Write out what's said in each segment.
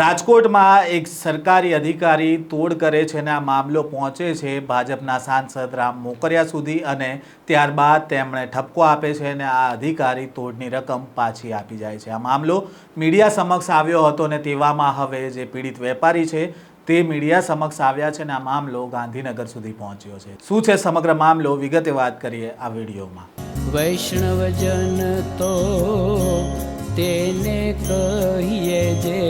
રાજકોટમાં એક સરકારી અધિકારી તોડ કરે છે અને આ મામલો પહોંચે છે ભાજપના સાંસદ રામ મોકરિયા સુધી અને ત્યારબાદ તેમણે ઠપકો આપે છે અને આ અધિકારી તોડની રકમ પાછી આપી જાય છે. આ મામલો મીડિયા સમક્ષ આવ્યો હતો અને તેવામાં હવે જે પીડિત વેપારી છે તે મીડિયા સમક્ષ આવ્યા છે અને આ મામલો ગાંધીનગર સુધી પહોંચ્યો છે. શું છે સમગ્ર મામલો? વિગતે વાત કરીએ આ વિડીયોમાં. વૈષ્ણવજન તો તેને કહીએ જે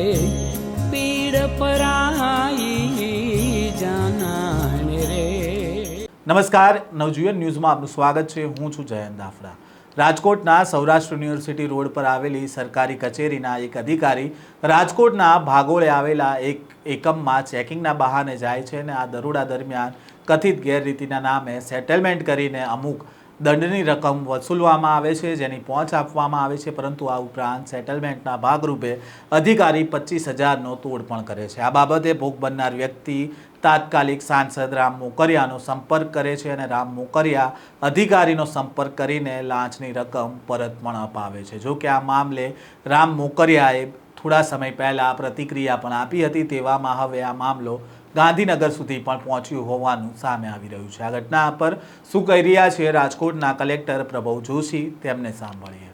નમસ્કાર, નવજીવન ન્યૂઝમાં આપનું સ્વાગત છે. હું છું જયંત દાફડા રાજકોટના સૌરાષ્ટ્ર યુનિવર્સિટી રોડ પર આવેલી સરકારી કચેરીના એક અધિકારી રાજકોટના ભાગોળે આવેલા એક એકમમાં ચેકિંગના બહાને જાય છે અને આ દરોડા દરમિયાન કથિત ગેરરીતિના નામે સેટલમેન્ટ કરીને અમુક દંડની રકમ વસૂલવામાં આવે છે, જેની પહોંચ આપવામાં આવે છે, પરંતુ આ ઉપરાંત સેટલમેન્ટના ભાગરૂપે અધિકારી પચીસ હજારનો તોડ પણ કરે છે. આ બાબતે ભોગ બનનાર વ્યક્તિ તાત્કાલિક સાંસદ રામ મોકરિયાનો સંપર્ક કરે છે અને રામ મોકરિયા અધિકારીનો સંપર્ક કરીને લાંચની રકમ પરત પણ અપાવે છે. જો કે આ મામલે રામ મોકરિયાએ થોડા સમય પહેલાં પ્રતિક્રિયા પણ આપી હતી, તેવામાં હવે આ મામલો ગાંધીનગર સુધી પણ પહોંચ્યું હોવાનું સામે આવી રહ્યું છે. આ ઘટના પર શું કહી રહ્યા છે રાજકોટના કલેક્ટર પ્રભવ જોશી? તેમને સાંભળીએ.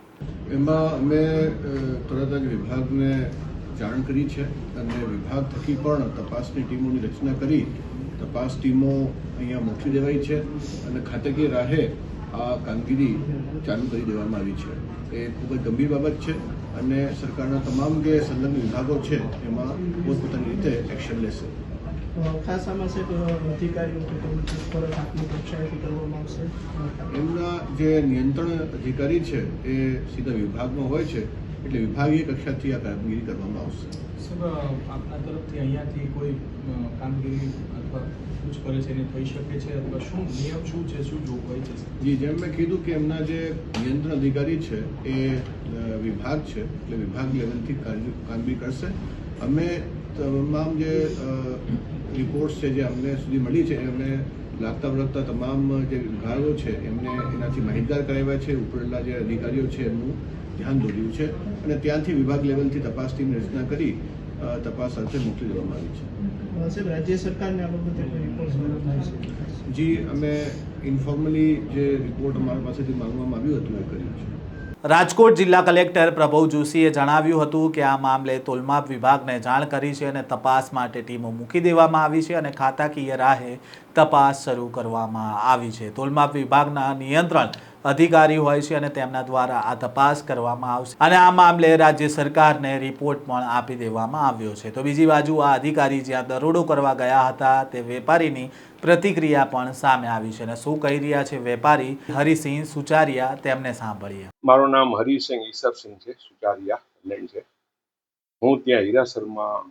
એમાં અમે તરત જ વિભાગને જાણ કરી છે અને વિભાગ થકી પણ તપાસની ટીમોની રચના કરી તપાસ ટીમો અહીંયા મોકલી દેવાઈ છે અને ખાતકીય રાહે આ કામગીરી ચાલુ કરી દેવામાં આવી છે. એ ખૂબ જ ગંભીર બાબત છે અને સરકારના તમામ જે સંલગ્ન વિભાગો છે એમાં પોતપોતાની રીતે એક્શન લેશે. ખાસ આમાં છે કે અધિકારીઓ ફરજ આપની કક્ષાએથી કરવામાં આવશે એમના જે નિયંત્રણ અધિકારી છે એ સીધા વિભાગમાં હોય છે એટલે વિભાગીય કક્ષાથી આ કામગીરી કરવામાં આવશે. સાહેબ આપના તરફથી અહીંયાથી કોઈ કામગીરી અથવા પૂછપરછ એની થઈ શકે છે અથવા શું નિયમ શું છે શું જોગવાઈ છે જી જેમ મેં કીધું કે એમના જે નિયંત્રણ અધિકારી છે એ વિભાગ છે એટલે વિભાગ લેવલથી કામગીરી કરશે. અમે તમામ જે રિપોર્ટ્સ છે જે અમને સુધી મળી છે એમને લાગતા વળગતા તમામ જે વિભાગો છે એમને એનાથી માહિતગાર કરાવ્યા છે ઉપરેલા જે અધિકારીઓ છે એમનું ધ્યાન દોર્યું છે અને ત્યાંથી વિભાગ લેવલથી તપાસ ટીમ રચના કરી તપાસ અર્થે મોકલી દેવામાં આવી છે. રાજ્ય સરકારને આ બાબતે જી અમે ઇન્ફોર્મલી જે રિપોર્ટ અમારા પાસેથી માંગવામાં આવ્યું હતું એ કર્યું છે. રાજકોટ જિલ્લા કલેક્ટર પ્રભવ જોશીએ જણાવ્યું હતું કે આ મામલે તોલમાપ વિભાગને જાણ કરી છે અને તપાસ માટે ટીમો મૂકી દેવામાં આવી છે અને ખાતાકીય રાહે તપાસ શરૂ કરવામાં આવી છે. તોલમાપ વિભાગના નિયંત્રણ અધિકારી હોય છે અને તેમના દ્વારા આ તપાસ કરવામાં આવશે. અને આ મામલે રાજ્ય સરકારને રિપોર્ટ પણ આપી દેવામાં આવ્યો છે. તો બીજી બાજુ આ અધિકારી જ્યાં દરોડો કરવા ગયા હતા, તે વેપારીની પ્રતિક્રિયા પણ સામે આવી છે. અને શું કહી રહ્યા છે વેપારી? હરિસિંહ સુચારિયા તેમને સાંભળીએ. મારું નામ હરિસિંહ ઈસરસિંહ છે, સુચારિયા લેન્ડ છે. હું ત્યાં હીરાસરમાં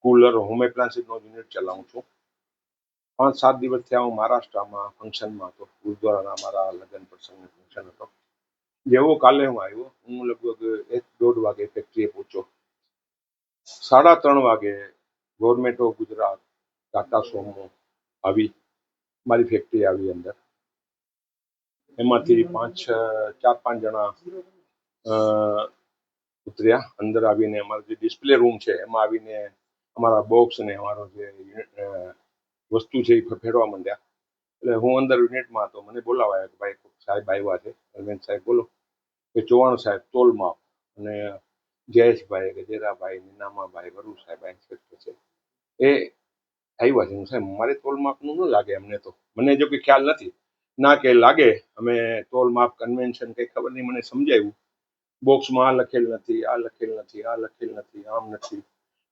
કુલર, હોમ એપ્લાન્સીસનો યુનિટ ચલાવું છું. પાંચ સાત દિવસ થયા હું મહારાષ્ટ્રમાં ફંક્શનમાં હતો. ગુરુદ્વારાના મારા લગ્ન પ્રસંગનો ફંક્શન હતો. જેવો કાલે હું આવ્યો, હું લગભગ એક દોઢ વાગે ફેક્ટરીએ પહોંચ્યો. સાડા ત્રણ વાગે government of Gujarat, Tata Sumo આવી, મારી ફેક્ટરી આવી અંદર. એમાંથી પાંચ, ચાર, પાંચ જણા ઉતર્યા. અંદર આવીને અમારો જે ડિસ્પ્લે રૂમ છે, એમાં આવીને અમારા બોક્સ ને અમારો જે વસ્તુ છે એ ફેરવા માંડ્યા. એટલે હું અંદર યુનિટમાં હતો. મને બોલાવાયા કે ભાઈ સાહેબ આવ્યા છે. અરવિંદ સાહેબ, બોલો. કે ચૌહાણ સાહેબ તોલમાપ અને જયેશભાઈ ગજેરાભાઈ નીનામાભાઈ વરુ સાહેબ ઇન્સ્પેક્ટર છે. એ આવ્યા છે. હું સાહેબ, મારે તોલ માપનું ન લાગે અમને તો. મને જો કે ખ્યાલ નથી. ના કે લાગે. અમે તોલ માપ કન્વેન્શન કંઈ ખબર નહીં. મને સમજાવ્યું બોક્સમાં આ લખેલ નથી, આ લખેલ નથી, આ લખેલ નથી, આમ નથી.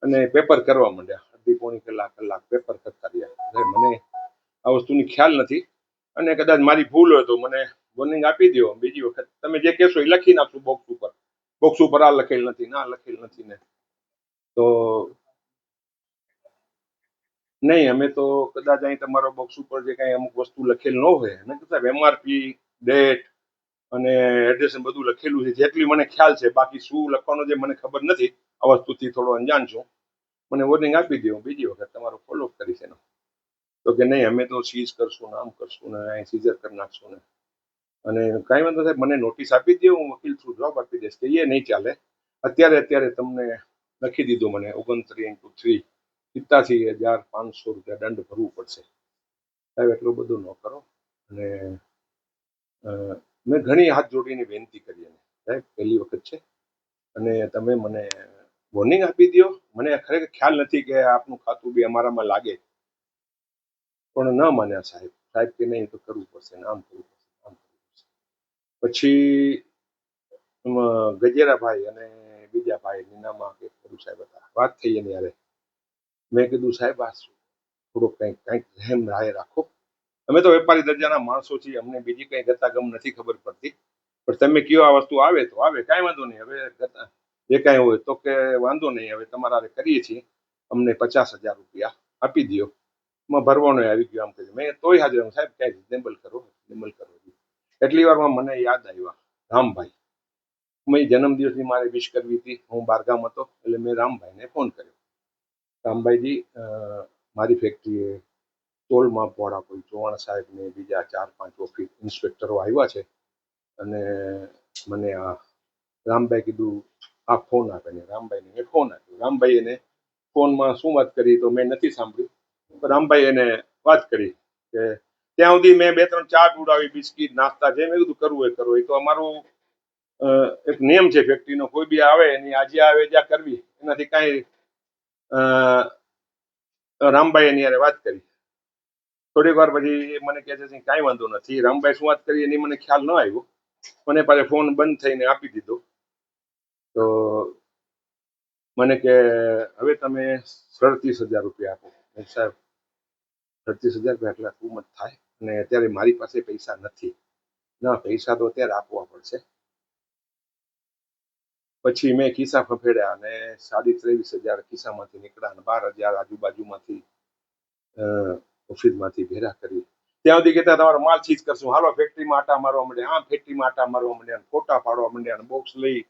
અને પેપર કરવા માંડ્યા. અડધી પોણી કલાક કલાક પેપર કરતા રહ્યા મને આ વસ્તુની ખ્યાલ નથી અને કદાચ મારી ભૂલ હોય તો મને વોર્નિંગ આપી દો બીજી વખત તમે જે કહેશો એ લખી નાખશું બોક્સ ઉપર. બોક્સ ઉપર આ લખેલ નથી ના લખેલ નથી ને. તો નહીં, અમે તો કદાચ અહીં તમારો બોક્સ ઉપર જે કાંઈ અમુક વસ્તુ લખેલ ન હોય. અને કદાચ એમઆરપી ડેટ અને એડ્રેસ બધું લખેલું છે. જેટલી મને ખ્યાલ છે, બાકી શું લખવાનું જે મને ખબર નથી. આ વસ્તુથી થોડો અંજાન છું. મને વોર્નિંગ આપી દો બીજી વખત તમારો ફોલોઅપ કરીશ એનો. તો કે નહીં, અમે તો સીઝ કરશું ને આમ કરશું ને અહીં સીઝર કરી નાખશું ને. અને કાંઈ વાંધો સાહેબ, મને નોટિસ આપી દે હું વકીલ થ્રુ જવાબ આપી દઈશ. કે એ નહીં ચાલે. અત્યારે અત્યારે તમને લખી દીધું મને ઓગણત્રીસ ઇન્ટુ થ્રી સિત્તાસી હજાર પાંચસો રૂપિયા દંડ ભરવું પડશે. સાહેબ, એટલું બધું ન કરો. અને મેં ઘણી હાથ જોડીને વિનંતી કરી એને. સાહેબ, પહેલી વખત છે. અને તમે મને વોર્નિંગ આપી દો મને ખરેખર ખ્યાલ નથી કે આપનું ખાતું બી અમારામાં લાગે. પણ ન માન્યા સાહેબ. સાહેબ કે નહીં તો કરવું પડશે આમ કરવું પડશે, આમ કરવું પડશે. પછી ગજેરાભાઈ અને બીજા ભાઈ નીનામાં કે બધું સાહેબ હતા. વાત થઈ એની યારે મેં કીધું, સાહેબ, આ થોડુંક કંઈક કંઈક રહેમ રાય રાખો. અમે તો વેપારી દરજાના માણસો છીએ. અમને બીજી કંઈ ગતાગમ નથી ખબર પડતી. પણ તમે કયો આ વસ્તુ આવે તો આવે. કાંઈ વાંધો નહીં. હવે જે કાંઈ હોય તો કે વાંધો નહીં, હવે તમારા કરીએ છીએ. અમને પચાસ હજાર રૂપિયા આપી દો માં ભરવાનો આવી ગયો આમ કહ્યું મેં તોય હાજર સાહેબ કાંઈ રિઝનેબલ કરો રિઝનેબલ કરો. એટલી વારમાં મને યાદ આવ્યા રામભાઈ. મેં જન્મદિવસની મારે વિશ કરવી હતી. હું બારગામ હતો, એટલે મેં રામભાઈને ફોન કર્યો. રામભાઈજી મારી ફેક્ટરીએ ટોલમાં પોળા કોઈ ચૌહાણ સાહેબ ને બીજા ચાર પાંચ ઓફિસ ઇન્સ્પેક્ટરો આવ્યા છે. અને મને આ રામભાઈ કીધું આ ફોન આપે ને રામભાઈને મેં ફોન આપ્યો. રામભાઈ એને ફોનમાં શું વાત કરી તો મેં નથી સાંભળ્યું. રામભાઈ એને વાત કરી કે ત્યાં સુધી મેં બે ત્રણ ચા પીવડાવી, બિસ્કીટ, નાસ્તા જે મેં કીધું કરવું એ કરવું એ તો અમારું એક નિયમ છે ફેક્ટરીનો કોઈ બી આવે, એની આજે આવે, જ્યાં કરવી, એનાથી કાંઈ રામભાઈ એની યારે વાત કરી. થોડીક વાર પછી એ મને કહે છે કાંઈ વાંધો નથી. રામભાઈ શું વાત કરી એની મને ખ્યાલ ન આવ્યો. મને પાછો ફોન બંધ થઈને આપી દીધો. તો મને કે હવે તમે સડત્રીસ હજાર રૂપિયા આપો. સાહેબ, સડત્રીસ હજાર રૂપિયા એટલા મચ થાય અને અત્યારે મારી પાસે પૈસા નથી. ના, પૈસા તો અત્યારે આપવા પડશે. પછી મેં ખિસ્સા ફફેડ્યા અને સાડી ત્રેવીસ હજાર ખિસ્સામાંથી નીકળ્યા અને બાર હજાર આજુબાજુમાંથી ઓફિસમાંથી ભેરા કરી. ત્યાં સુધી કહેતા, તમારો માલ ચીજ કરશું. હાલો, ફેક્ટરીમાં આટા મારવા માંડ્યા. આમ ફેક્ટરીમાં આટા મારવા માંડ્યા ફોટા પાડવા માંડ્યા બોક્સ લઈ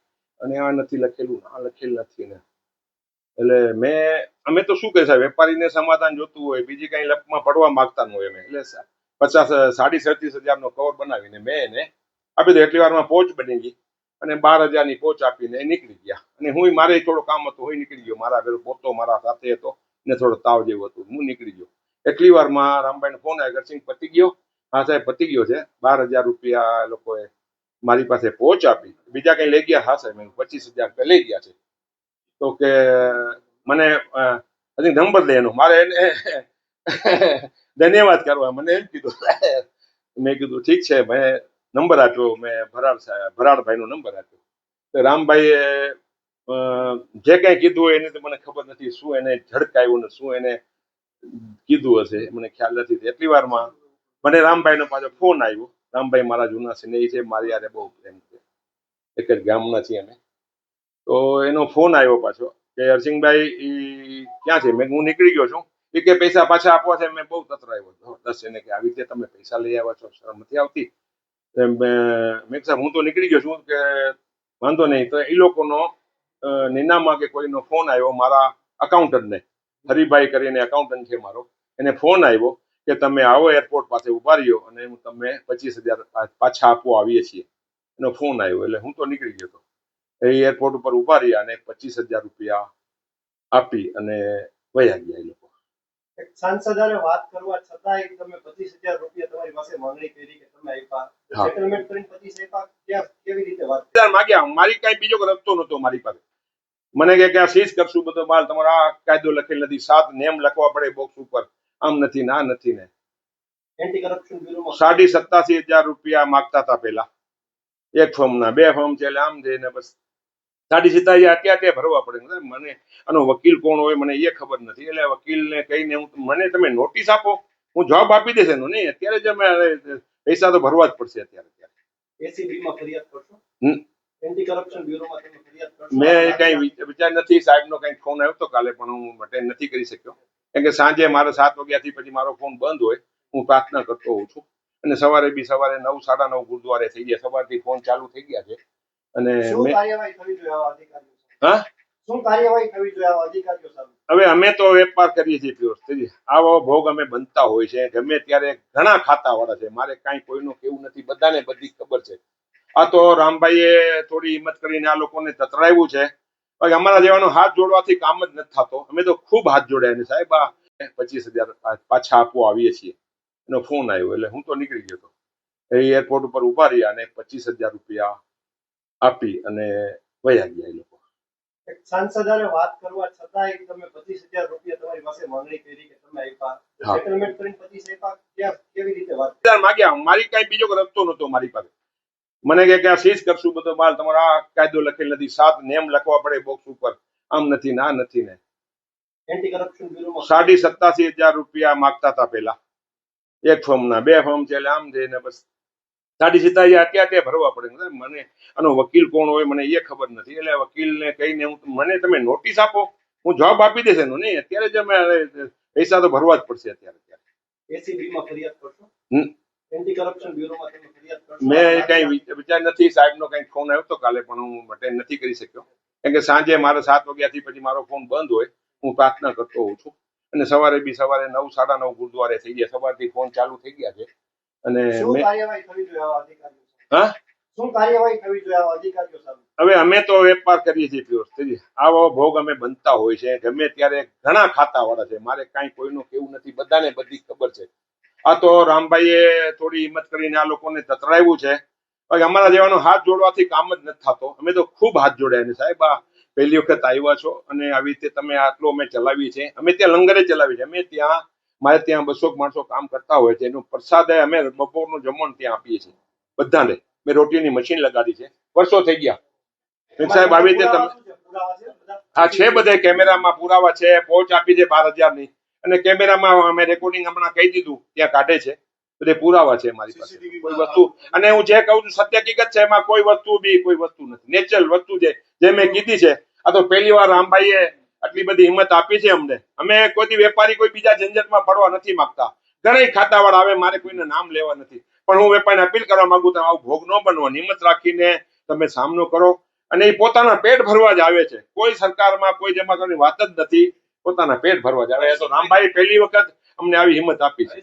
અને આ નથી લખેલું, આ લખેલું નથી ને એટલે મેં, અમે તો શું કહે સાહેબ વેપારીને સમાધાન જોતું હોય, બીજી કઈ લપમાં પડવા માંગતા હોય અમે. એટલે પચાસ, સાડી સડત્રીસ હજારનો કવર બનાવીને મેં એને આપી દો એટલી વારમાં પોચ બની ગઈ અને બાર હજારની પોચ આપીને નીકળી ગયા. અને હું મારે થોડો કામ હતું હું નીકળી ગયો. મારા ઘરે પોતો મારા સાથે હતો ને થોડો તાવ જેવો હતો, હું નીકળી ગયો. એટલી વારમાં રામભાઈને ફોન આવ્યો સિંહ પતી ગયો. હા સાહેબ, પતી ગયો છે. બાર હજાર રૂપિયા લોકોએ મારી પાસે પહોંચ આપી, બીજા કઈ લઈ ગયા, હા સાહેબ, મેં પચીસ હજાર રૂપિયા લઈ ગયા છે. તો કે, મને હજી નંબર દે મારે એને ધન્યવાદ કરવા, મને એમ કીધું મેં કીધું, ઠીક છે, મેં નંબર આપ્યો, મેં ભરાડ સાહેબ, ભરાડભાઈનો નંબર આપ્યો. તો રામભાઈએ જે કંઈ કીધું એની તો મને ખબર નથી શું એને ઝડકાયું ને શું એને કીધું હશે, મને ખ્યાલ નથી. એટલી વારમાં મને રામભાઈનો પાછો ફોન આવ્યો. રામભાઈ મારા જૂના સ્નેહી છે, મારી યારે બહુ પ્રેમ છે. એક જ ગામના છીએ અમે. તો એનો ફોન આવ્યો પાછો કે હરસિંહભાઈ એ ક્યાં છે? મેં હું નીકળી ગયો છું. એ કે પૈસા પાછા આપવા છે. મેં બહુ તતરાયો. જબરદસ્ત એને કે આવી રીતે તમે પૈસા લઈ આવ્યા છો? શરમ નથી આવતી? મેં મેં હું તો નીકળી ગયો છું કે વાંધો નહીં. તો એ લોકોનો નીનામાં કે કોઈનો ફોન આવ્યો મારા અકાઉન્ટન્ટને હરિભાઈ કરીને અકાઉન્ટન્ટ છે મારો. એને ફોન આવ્યો કે તમે આવો એરપોર્ટ પાસે ઊભા રહ્યો અને હું તમને પચીસ હજાર પાછા આપવા આવીએ છીએ. એનો ફોન આવ્યો એટલે હું તો નીકળી ગયો હતો એ એરપોર્ટ ઉપર ઊભા રહ્યા અને પચીસ હજાર રૂપિયા આપી અને વયા ગયા એ લોકો. વાત કરવા તમે પચીસ હજાર રૂપિયા તમારી પાસે માંગણી કરી કે તમે આપ્યા. સેટલમેન્ટ કરીને પચીસ આપ્યા. ક્યાં કેવી રીતે વાત માગ્યા. મારી કઈ બીજો રસ્તો નતો મારી પાસે. મને કે કે આ સીઝ કરશું બધો માલ. તમારો આ કાયદો લખેલ નથી. સાત નેમ લખવા પડે બોક્સ ઉપર. આમ નથી ના નથી ને. સાડી સત્તાસી હજાર રૂપિયા માગતા હતા પેલા એક ફોર્મના બે ફોર્મ છે એટલે આમ છે ને બસ. સાડી સિત્તાસી અત્યારે ક્યાં ભરવા પડે? મને આનો વકીલ કોણ હોય મને એ ખબર નથી. એટલે વકીલને કહીને હું મને તમે નોટિસ આપો. હું જવાબ આપી દેશે એનો. નહીં અત્યારે જ અમે પૈસા તો ભરવા જ પડશે અત્યારે એસીબી ફરિયાદ કરશો? એન્ટી કરપ્શન બ્યુરોમાં તમે ફરિયાદ કરશો? મેં કઈ વિચાર નથી. સાહેબનો કઈ ફોન આવ્યો તો કાલે પણ હું માટે નથી કરી શક્યો. કેમ કે સાંજે મારે સાત વાગ્યાથી પછી મારો ફોન બંધ હોય હું પ્રાર્થના કરતો હોઉં છું. અને સવારે બી સવારે નવ સાડા નવ ગુરુદ્વારે થઈ ગયા. સવારથી ફોન ચાલુ થઈ ગયા છે. અને હવે અમે તો વેપાર કરીએ છીએ પ્યોર આવો ભોગ અમે બનતા હોય છે. ગમે ત્યારે ઘણા ખાતા વાળા છે. મારે કાંઈ કોઈનું કેવું નથી. બધાને બધી ખબર છે. આ તો રામભાઈએ થોડી હિંમત કરીને આ લોકોને તતરાવ્યું છે. બાકી અમારા જેવાનો હાથ જોડવાથી કામ જ નથી થતો. અમે તો ખૂબ હાથ જોડ્યા ને સાહેબ. આ પચીસ હજાર પાછા આપવા આવીએ છીએ. એનો ફોન આવ્યો એટલે હું તો નીકળી ગયો હતો એ એરપોર્ટ ઉપર ઊભા રહ્યા અને પચીસ હજાર રૂપિયા આપી અને વયા ગયા એ લોકો. એક વાત કરવા છતાંય તમે પચીસ હજાર રૂપિયા તમારી પાસે માંગણી કરી કે તમે આપ્યા. સેટલમેન્ટ કરીને પચીસ આપ્યા. કેવી રીતે વાત માગ્યા. મારી કઈ બીજો રસ્તો નતો મારી પાસે. મને કે કે આ સીઝ કરશું બધો માલ. તમારો આ કાયદો લખેલ નથી. સાત નેમ લખવા પડે બોક્સ ઉપર. આમ નથી ના નથી ને. એન્ટી કરપ્શન બ્યુરોમાં સાડી સત્તાસી હજાર રૂપિયા માગતા હતા પેલા એક ફોર્મના બે ફોર્મ છે એટલે આમ છે ને બસ. સાડી હજાર ક્યાં ક્યાં ભરવા પડે? મને આનો વકીલ કોણ હોય મને એ ખબર નથી. એટલે વકીલને કહીને હું મને તમે નોટિસ આપો. હું જવાબ આપી દેશે એનો. નહીં અત્યારે જ અમે પૈસા તો ભરવા જ પડશે અત્યારે એસીબી માં ફરિયાદ કરશો. એન્ટી કરપ્શન બ્યુરોમાં તમે ફરિયાદ મેં કઈ વિચાર નથી સાહેબનો કઈ ફોન આવ્યો તો કાલે પણ હું અટેન્ડ નથી કરી શક્યો. કેમ કે સાંજે મારે સાત વાગ્યાથી પછી મારો ફોન બંધ હોય હું પ્રાર્થના કરતો હોઉં છું. અને સવારે બી સવારે નવ સાડા નવ ગુરુદ્વારે થઈ ગયા. સવારથી ફોન ચાલુ થઈ ગયા છે. અને હવે અમે તો વેપાર કરીએ છીએ પ્યોર આવો ભોગ અમે બનતા હોય છે. ગમે ત્યારે ઘણા ખાતા વાળા છે. મારે કાંઈ કોઈનું કેવું નથી. બધાને બધી ખબર છે. આ તો રામભાઈએ થોડી હિંમત કરીને આ લોકોને તતરાવ્યું છે. બાકી અમારા જેવાનો હાથ જોડવાથી કામ જ નથી થતો. અમે તો ખૂબ હાથ જોડ્યા ને સાહેબ. આ પહેલી વખત આવ્યા છો અને આવી રીતે તમે આટલો અમે ચલાવી છે અમે ત્યાં લંગરે ચલાવી છે અમે ત્યાં મારે ત્યાં બસો માણસો કામ કરતા હોય છે. એનું પ્રસાદ અમે બપોરનું જમણ ત્યાં આપીએ છીએ. બધાને. મેં રોટીની મશીન લગાડી છે. વર્ષો થઈ ગયા. સાહેબ આવી રીતે તમે આ છે? બધા? કેમેરામાં પુરાવા છે. પહોંચ આપી છે બાર હજારની. અને કેમેરામાં અમે રેકોર્ડિંગ હમણાં કહી દીધું ત્યાં કાઢે છે. બધે પુરાવા છે મારી પાસે. કોઈ વસ્તુ અને હું જે કહું છું સત્ય હકીકત છે એમાં કોઈ વસ્તુ બી કોઈ વસ્તુ નથી. નેચરલ વસ્તુ છે જે મેં કીધી છે. આ તો પહેલી વાર રામભાઈએ આટલી બધી હિંમત આપી છે અમને. અમે કોઈ વેપારી કોઈ બીજા ઝંઝટમાં પડવા નથી માંગતા. ઘણા ખાતાવાળા આવે મારે કોઈને નામ લેવા નથી. પણ હું વેપારીને અપીલ કરવા માંગુ તમે આવું ભોગ ન બનવો હિંમત રાખીને તમે સામનો કરો. અને એ પોતાના પેટ ભરવા જ આવે છે. કોઈ સરકારમાં કોઈ જમા કરવાની વાત જ નથી. પોતાના પેટ ભરવા જાય. એ તો રામભાઈ પહેલી વખત અમને આવી હિંમત આપી છે.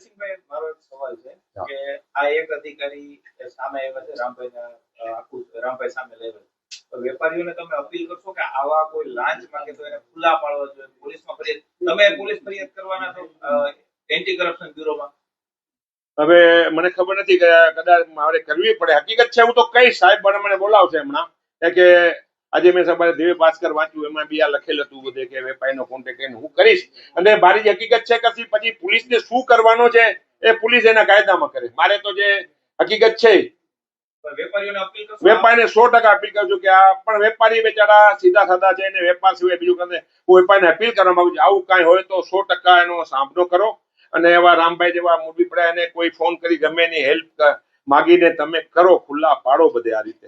મારો એક સવાલ છે કે આ એક અધિકારી સામે આવ્યા છે રામભાઈ આખું રામભાઈ સામે લેવા તો વેપારીઓને તમે અપીલ કરશો કે આવા કોઈ લાંચ માંગે તો એને ખુલ્લા પાડવા જોઈએ પોલીસમાં ફરિયાદ તમે પોલીસ ફરિયાદ કરવાના છો એન્ટી કરપ્શન બ્યુરોમાં? હવે મને ખબર નથી કે કદાચ મારે કરવી પડે. હકીકત છે હું તો કઈ સાહેબ મને બોલાવશે હમણાં. કે આજે મેં સવારે દિવ્ય ભાસ્કર વાંચ્યું એમાં બી આ લખેલ હતું બધે કે વેપારીનો કોન્ટેક્ટ એને હું કરીશ. અને મારી જે હકીકત છે કે પછી પોલીસને શું કરવાનો છે? એ પોલીસ એના કાયદામાં કરે. મારે તો જે હકીકત છે વેપારીને સો ટકા અપીલ કરું છું કે આ પણ વેપારી બેચારા સીધા સાધા છે વેપાર સિવાય બીજું કરે હું વેપારીને અપીલ કરવા માંગુ છું. આવું કાંઈ હોય તો સો ટકા એનો સામનો કરો. અને એવા રામભાઈ જેવા મૂવી પડ્યા એને કોઈ ફોન કરી ગમે એની હેલ્પ માગીને તમે કરો. ખુલ્લા પાડો બધે આ રીતે.